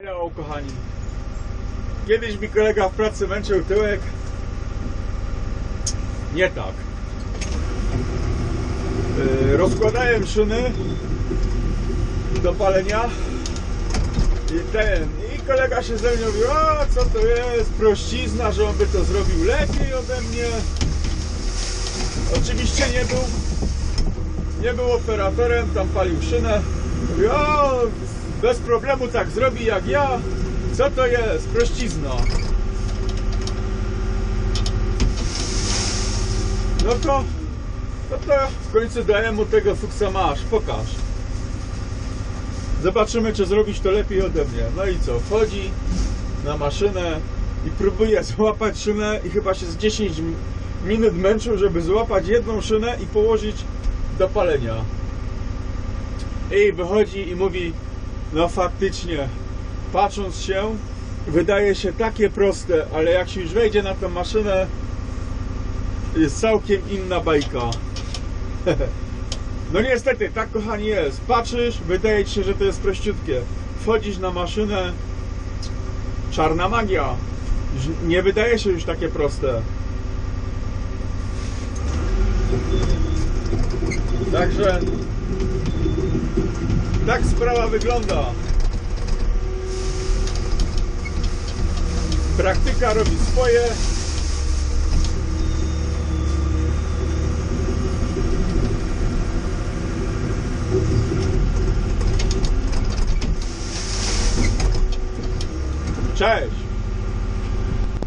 Hello, kochani. Kiedyś mi kolega w pracy męczył tyłek. Nie tak. Yy, rozkładałem szyny do palenia i ten, i kolega się ze mną mówił, a co to jest, prościzna, że on by to zrobił lepiej ode mnie. Oczywiście nie był, nie był operatorem, tam palił szynę. O, bez problemu tak zrobi jak ja. Co to jest? Prościzna. No to, no to w końcu dałem mu tego fuksa masz, pokaż. Zobaczymy, czy zrobisz to lepiej ode mnie. No i co? Wchodzi na maszynę i próbuje złapać szynę i chyba się z 10 mi- minut męczył, żeby złapać jedną szynę i położyć do palenia. I wychodzi i mówi, no faktycznie, patrząc się, wydaje się takie proste, ale jak się już wejdzie na tę maszynę, jest całkiem inna bajka. No niestety, tak kochani jest. Patrzysz, wydaje ci się, że to jest prościutkie. Wchodzisz na maszynę, czarna magia. Nie wydaje się już takie proste. Także tak sprawa wygląda. Praktyka robi swoje. Cześć!